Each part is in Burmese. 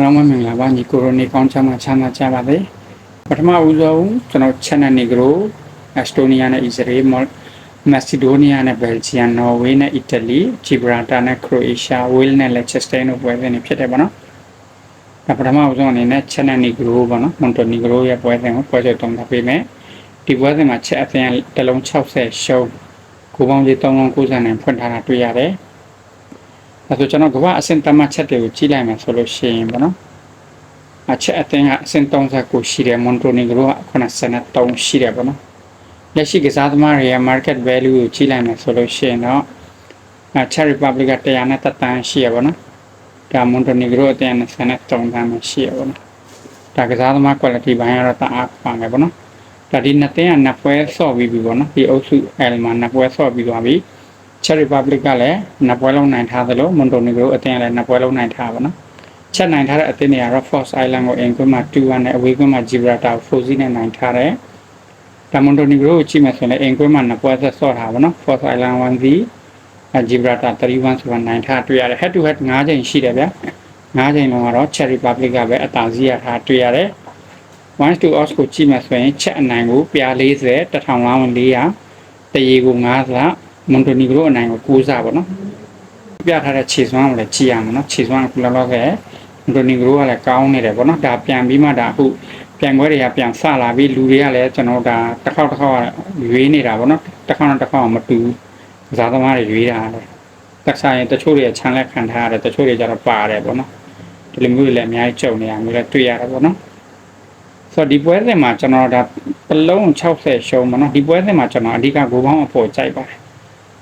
အားလုံးပဲမင်္ဂလာပါညီကိုရိုနေကောင်းချမ်းသာချမ်းသာကြပါစေပထမဦးဆုံးကျွန်တော် channel နေကြလို့အက်စတိုးနီးယားနဲ့အစ္စရေးမော်မက်ဆီဒိုးနီးယားနဲ့ဘယ်ဂျီယံနော်ဝေးနဲ့အီတလီဂျီဘရာတာနဲ့ခရိုအေးရှားဝေးလ်နဲ့လက်ချက်စတိုင်းတို့ပွဲစဉ်တွေဖြစ်တယ်ပေါ့နော်ဒါပထမဦးဆုံးအနေနဲ့ channel နေကြလို့ပေါ့နော်မွန်တိုနီဂရိုရဲ့ပွဲစဉ်ကိုပွဲစဉ်တုံးထားပေးမယ်ဒီပွဲစဉ်မှာချက်အသင်းတစ်လုံး60ရှုံးကိုပေါင်းကြီး390နဲ့ဖွင့်ထားတာတွေ့ရတယ် အဲဆိုကျွန်တော်ကမ္ဘာအဆင့်တမချက်တွေကိုကြည့်လိုက်မယ်ဆိုလို့ရှိရင်ပေါ့နော်အချက်အသင်းကအဆင့်39ရှိတယ်မွန်တိုနီဂရိုက83ရှိတယ်ပေါ့နော်လက်ရှိကစားသမားတွေရဲ့ market value ကိုကြည့်လိုက်မယ်ဆိုလို့ရှိရင်တော့အချက် republic က100နဲ့တက်တန်းရှိရပါတော့ဒါမွန်တိုနီဂရိုအသင်းနဲ့73တန်းမှရှိရပါတော့ဒါကစားသမား quality ဘိုင်းကတော့တအားပါမယ်ပေါ့နော်ဒါဒီနှစ်သင်းကနှစ်ပွဲဆော့ပြီးပြီပေါ့နော်ဒီအုပ်စု L မှာနှစ်ပွဲဆော့ပြီးသွားပြီ Czech Republic ကလည်းနှစ်ပွဲလုံးနိုင်ထားသလို Montenegro အသင်းကလည်းနှစ်ပွဲလုံးနိုင်ထားပါနော်ချက်နိုင်ထားတဲ့အသင်းတွေက Rockford Island ကိုအင်ကွင်းမှာ2-1နဲ့အဝေးကွင်းမှာ Gibraltar ကို4-0နဲ့နိုင်ထားတယ်ဒါ Montenegro ကိုကြည့်မယ်ဆိုရင်အင်ကွင်းမှာနှစ်ပွဲဆက်ဆော့ထားပါနော် Force Island 1-0အဲ Gibraltar 3-1ဆိုတာနိုင်ထားတွေ့ရတယ် head to head 5ချိန်ရှိတယ်ဗျာ5ချိန်လုံးကတော့ Czech Republic ကပဲအသာစီးရထားတွေ့ရတယ်1 to odds ကိုကြည့်မယ်ဆိုရင်ချက်အနိုင်ကိုပြာ40 1400တရေကို9ဆ မွန်တိုနီဂရိုအနိုင်ကို9ဆပေါ့နော်ပြထားတဲ့ခြေစွမ်းကိုလည်းကြည့်ရမှာနော်ခြေစွမ်းကလောလောဆယ်မွန်တိုနီဂရိုကလည်းကောင်းနေတယ်ပေါ့နော်ဒါပြန်ပြီးမှဒါအခုပြန်ပွဲတွေကပြန်ဆလာပြီးလူတွေကလည်းကျွန်တော်ဒါတစ်ခေါက်တစ်ခေါက်ရွေးနေတာပေါ့နော်တစ်ခေါက်နဲ့တစ်ခေါက်မတူကစားသမားတွေရွေးတာလေတက်ဆိုင်တချို့တွေချမ်းလက်ခံထားရတယ်တချို့တွေကျတော့ပါတယ်ပေါ့နော်ဒီလိုမျိုးတွေလည်းအများကြီးကြုံနေရမျိုးလည်းတွေ့ရတယ်ပေါ့နော်ဆိုတော့ဒီပွဲစဉ်မှာကျွန်တော်ဒါတစ်လုံး60ရှုံးပါတော့ဒီပွဲစဉ်မှာကျွန်တော်အဓိကဂိုးပေါင်းအဖို့ကြိုက်ပါတယ်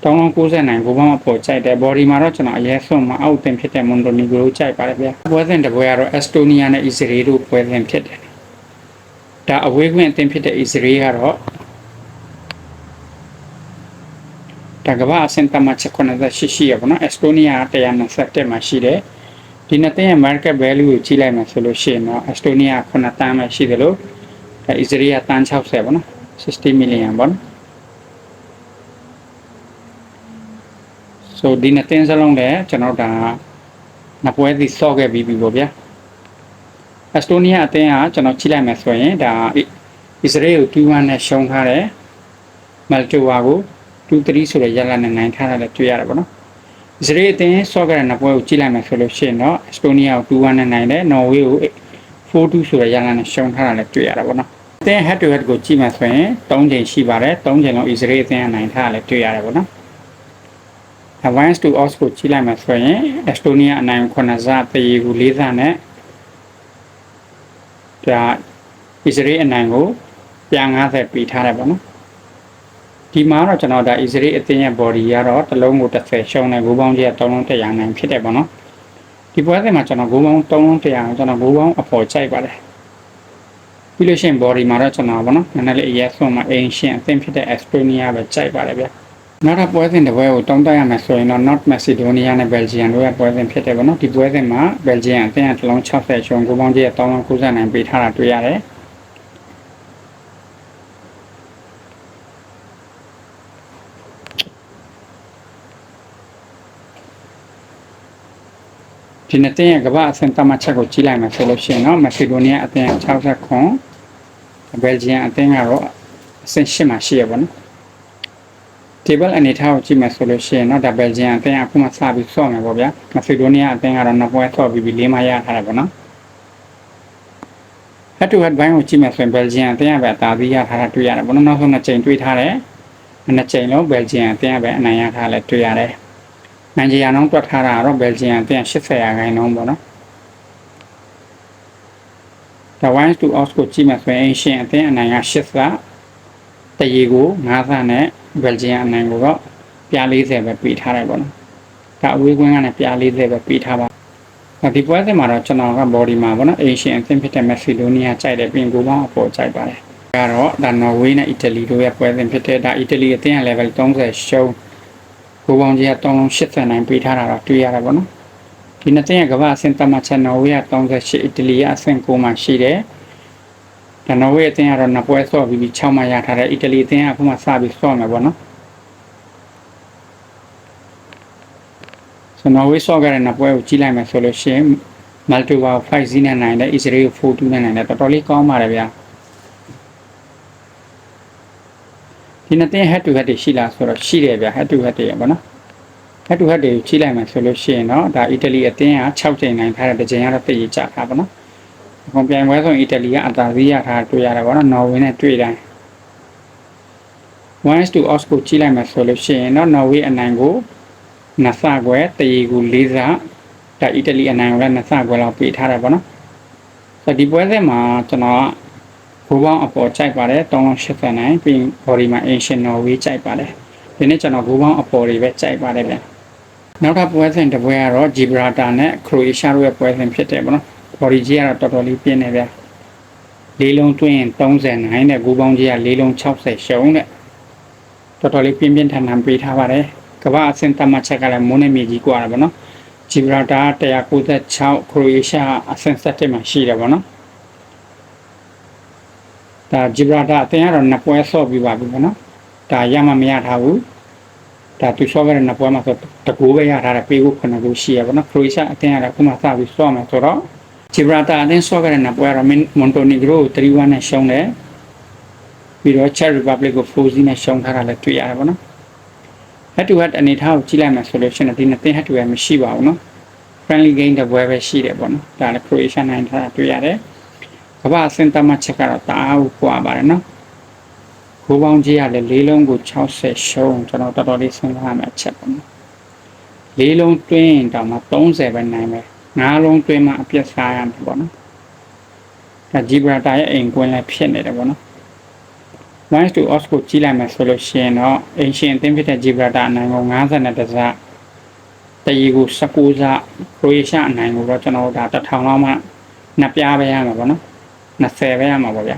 တောင်းလုံး69ဂိုးပေါင်းအဖို့ကြိုက်တယ် body မှာတော့ကျွန်တော်အရေးဆုံးမအောက်တင်ဖြစ်တဲ့ Montenegro ကြိုက်ပါတယ်ဗျာပွဲစဉ်တစ်ပွဲကတော့ Estonia နဲ့ Israel တို့ပွဲစဉ်ဖြစ်တယ်ဒါအဝေးခွင့်အသင်းဖြစ်တဲ့ Israel ကတော့ဒါကမ္ဘာအဆင့်တမချက်98ရှိရပါတော့ Estonia 127မှာရှိတယ်ဒီနှစ်သင်းရဲ့ market value ကိုကြည့်လိုက်မှဆိုလို့ရှိရင်တော့ Estonia 9တန်းပဲရှိတယ်လို့ဒါ Israel ကတန်း60ပေါ့နော်60 million ပေါ့နော် so ဒီနှစ်သင်းစလုံးလည်းကျွန်တော်ဒါနှစ်ပွဲစီဆော့ခဲ့ပြီးပြီပေါ့ဗျာ Estonia အသင်းကကျွန်တော်ကြည့်လိုက်မယ်ဆိုရင်ဒါ Israel ကို2-1နဲ့ရှုံးထားတယ် Moldova ကို2-3ဆိုတဲ့ရလနဲ့နိုင်ထားတာလည်းတွေ့ရတယ်ပေါ့နော် Israel အသင်းဆော့ခဲ့တဲ့နှစ်ပွဲကိုကြည့်လိုက်မယ်ဆိုလို့ရှိရင်တော့ Estonia ကို2-1နဲ့နိုင်တယ် Norway ကို4-2ဆိုတဲ့ရလနဲ့ရှုံးထားတာလည်းတွေ့ရတာပေါ့နော်အသင်း head to head ကိုကြည့်မယ်ဆိုရင်3ချိန်ရှိပါတယ်3ချိန်လုံး Israel အသင်းကနိုင်ထားတာလည်းတွေ့ရတယ်ပေါ့နော် advance to odds ကိုကြည့်လိုက်မှဆိုရင် Estonia အနိုင်9ဆတရေကို4ဆနဲ့ဒါ Israel အနိုင်ကို150ပေးထားတယ်ပေါ့နော်ဒီမှာတော့ကျွန်တော်ဒါ Israel အသင်းရဲ့ body ကတော့တစ်လုံးကို30ရှုံးတယ်ဂိုးပေါင်းကြီးက3လုံး100နိုင်ဖြစ်တယ်ပေါ့နော်ဒီပွဲစဉ်မှာကျွန်တော်ဂိုးပေါင်း3လုံး100ကျွန်တော်ဂိုးပေါင်းအပေါ်ကြိုက်ပါတယ်ပြီးလို့ရှိရင် body မှာတော့ကျွန်တော်ပေါ့နော်နည်းနည်းလေးအရက်ဆုံးမှာ ancient အသင်းဖြစ်တဲ့ Estonia ပဲကြိုက်ပါတယ်ဗျာ နောက်ထပ်ပွဲစဉ်တစ်ပွဲကိုတုံးတက်ရမယ်ဆိုရင်တော့ North Macedonia နဲ့ Belgium တို့ရဲ့ပွဲစဉ်ဖြစ်တယ်ပေါ့နော်ဒီပွဲစဉ်မှာ Belgium အသင်းကတစ်လုံး60ရှုံးကိုပေါင်းကြီးက390နိုင်ပေးထားတာတွေ့ရတယ်ဒီနှစ်သင်းရဲ့ကမ္ဘာအဆင့်တမချက်ကိုကြည့်လိုက်မယ်ဆိုလို့ရှိရင်တော့ Macedonia အသင်း60ခွန် Belgium အသင်းကတော့အဆင့်8မှာရှိရပါတော့ table အနေထားကိုကြည့်မယ်ဆိုလို့ရှိရင်တော့ဒါ Belgium အသင်းကအခုမှစပြီးဆော့မယ်ပေါ့ဗျာ Macedonia အသင်းကတော့နှစ်ပွဲဆော့ပြီးပြီးလေးမှရထားတယ်ပေါ့နော် head to head ဘိုင်းကိုကြည့်မယ်ဆိုရင် Belgium အသင်းကပဲအသာပြီးရထားတာတွေ့ရတယ်ပေါ့နော်နောက်ဆုံးနှစ်ချိန်တွေ့ထားတယ်နှစ်ချိန်လုံး Belgium အသင်းကပဲအနိုင်ရထားလဲတွေ့ရတယ်နိုင်ဂျီယာနှုန်းတွက်ထားတာကတော့ Belgium အသင်း80ရာခိုင်နှုန်းပေါ့နော်ဒါ1 to odds ကိုကြည့်မယ်ဆိုရင် Asian အသင်းအနိုင်က80ဆတရေကို9ဆနဲ့ Belgium အနိုင်ကိုတော့ပြား40ပဲပေးထားတယ်ပေါ့နော်ဒါအဝေးကွင်းကလည်းပြား40ပဲပေးထားပါဒီပွဲစဉ်မှာတော့ကျွန်တော်က body မှာပေါ့နော် Asian အသင်းဖြစ်တဲ့ Macedonia ကြိုက်တယ်ပြင်ကိုပေါင်းအပေါ်ကြိုက်ပါတယ်ကတော့ဒါ Norway နဲ့ Italy တို့ရဲ့ပွဲစဉ်ဖြစ်တဲ့ဒါ Italy အသင်းက level 30ရှုံးကိုပေါင်းကြီးက380နိုင်ပေးထားတာတော့တွေ့ရတယ်ပေါ့နော်ဒီနှစ်သင်းရဲ့ကမ္ဘာအဆင့်တမချက် Norway က38 Italy ကအဆင့်9မှာရှိတယ်ဒါ နော်ဝေးအသင်းကတော့နှစ်ပွဲဆော့ပြီးပြီး6မှရထားတယ်အီတလီအသင်းကအခုမှစပြီးဆော့မယ်ပေါ့နော်ဆိုနော်ဝေးဆော့ကြတဲ့နှစ်ပွဲကိုကြည့်လိုက်မယ်ဆိုလို့ရှိရင် Maltova 5စီးနဲ့နိုင်တယ် Israel 4-2နဲ့နိုင်တယ်တော်တော်လေးကောင်းပါတယ်ဗျာဒီနှစ်သင်း head to head တွေရှိလားဆိုတော့ရှိတယ်ဗျာ head to head တွေရပါတော့ head to head တွေချိလိုက်မှဆိုလို့ရှိရင်တော့ဒါအီတလီအသင်းက6ချိန်နိုင်ထားတဲ့တစ်ချိန်ကတော့တည်ရကြတာပါနော် အကုန်ပြိုင်ပွဲဆိုရင်အီတလီကအသာစီးရထားတွေ့ရတယ်ပေါ့နော်နော်ဝေနဲ့တွေ့တိုင်း1 to Osco ကြည့်လိုက်မှဆိုလို့ရှိရင်တော့နော်ဝေအနိုင်ကိုနှစ်ဆခွဲတရီကို၄ဆဒါအီတလီအနိုင်ကိုလည်းနှစ်ဆခွဲလောက်ပေးထားတယ်ပေါ့နော်ဆိုတော့ဒီပွဲစဉ်မှာကျွန်တော်ကဘူပေါင်းအပေါ်ကြိုက်ပါတယ်389ပြီး body မှာ Ancient Norway ကြိုက်ပါတယ်ဒီနေ့ကျွန်တော်ဘူပေါင်းအပေါ်တွေပဲကြိုက်ပါတယ်ဗျနောက်ထပ်ပွဲစဉ်တစ်ပွဲကတော့ Gibraltar နဲ့ Croatia တို့ရဲ့ပွဲစဉ်ဖြစ်တယ်ပေါ့နော် body ကြီးကတော့တော်တော်လေးပြင်းနေဗျလေးလုံးတွင်း39နဲ့ဘူပေါင်းကြီးကလေးလုံး60ရှုံးတဲ့တော်တော်လေးပြင်းပြင်းထန်ထန်ပေးထားပါတယ်ကမ္ဘာအဆင့်တမတ်ချက်ကလည်းမိုးနဲ့မြေကြီးกว่าတယ်ပေါ့နော် Gibraltar 196 Croatia အဆင့်7မှာရှိတယ်ပေါ့နော်ဒါ Gibraltar အသင်းကတော့နှစ်ပွဲဆော့ပြီးပါပြီပေါ့နော်ဒါရမှမရထားဘူးဒါသူဆော့ခဲ့တဲ့နှစ်ပွဲမှာဆိုတကူပဲရထားတယ်ပေးဖို့ခုနှစ်ခုရှိရပေါ့နော် Croatia အသင်းကတော့ခုမှစပြီးဆော့မယ်ဆိုတော့ ဂျီဘရာတာအသင်းဆော့ကရတဲ့ပွဲကတော့မွန်တိုနီဂရိုကို3-1နဲ့ရှုံးတယ်ပြီးတော့ Czech Republic ကို4-0နဲ့ရှုံးထားတာလည်းတွေ့ရတယ်ပေါ့နော် head to head အနေထားကိုကြည့်လိုက်မှဆိုလို့ရှိရင်ဒီနှစ်သင်း head to head မရှိပါဘူးနော် friendly game တပွဲပဲရှိတယ်ပေါ့နော်ဒါလည်း Croatia နိုင်ထားတာတွေ့ရတယ်ကမ္ဘာစင်တာမချက်ကတော့တအားကိုပွားပါတယ်နော်ိုးပေါင်းကြီးရလဲလေးလုံးကို60ရှုံးကျွန်တော်တော်တော်လေးစဉ်းစားရမယ့်အချက်ပေါ့နော်လေးလုံးတွင်းတောင်မှ30ပဲနိုင်မယ် ငါးလုံးတွင်းမှအပြတ်စားရမှာပေါ့နော်ဒါ Gibraltar ရဲ့အိမ်ကွင်းလည်းဖြစ်နေတယ်ပေါ့နော် once to os ကိုကြည့်လိုက်မယ်ဆိုလို့ရှိရင်တော့အင်ရှင်အသင်းဖြစ်တဲ့ Gibraltar အနိုင်ကို52တစားတရီကို19စား Croatia အနိုင်ကိုတော့ကျွန်တော်တို့ဒါ1000လောက်မှနှစ်ပြားပဲရမှာပေါ့နော်20ပဲရမှာပေါ့ဗျာ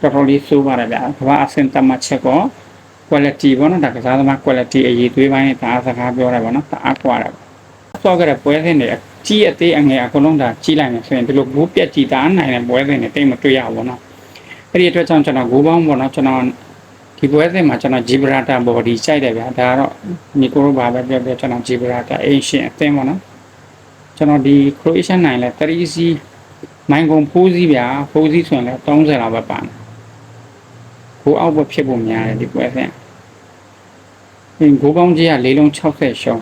တော်တော်လေးစိုးပါတယ်ဗျာကမ္ဘာအဆင့်တမတ်ချက်ကော quality ပေါ့နော်ဒါကစားသမား quality အရေးသွေးပိုင်းနဲ့ဒါစကားပြောရတယ်ပေါ့နော်ဒါအကွာတယ်ဆော့ကြတဲ့ပွဲစဉ်တွေ ကြီးအသေးအငယ်အကုန်လုံးဒါကြီးလိုက်မယ်ဆိုရင်ဒီလိုဘူးပြက်ကြီးတာနိုင်တဲ့ပွဲစဉ်တွေတိတ်မတွေ့ရဘူးပေါ့နော်အဲ့ဒီအတွက်ကြောင့်ကျွန်တော်ဂိုးပေါင်းပေါ့နော်ကျွန်တော်ဒီပွဲစဉ်မှာကျွန်တော် Gibraltar body စိုက်တယ်ဗျာဒါကတော့နီကိုရိုဘာပဲပြောပြောကျွန်တော် Gibraltar Asian အသင်းပေါ့နော်ကျွန်တော်ဒီ Croatia နိုင်လဲ3စီမိုင်ကုန်4စီဗျာ4စီဆိုရင်လဲ30လောက်ပဲပါမယ်ကိုအောက်ပဲဖြစ်ဖို့များတယ်ဒီပွဲစဉ်အင်းဂိုးပေါင်းကြီးက၄လုံး60ရှုံး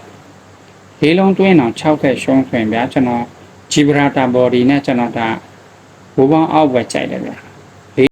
၄လုံးတွင်းအောင်60ရှုံးဆိုရင်ဗျာကျွန်တော် Gibraltar body နဲ့ကျွန်တော်ဒါဘိုးပေါင်းအောက်ပဲကြိုက်တယ်ဗျာ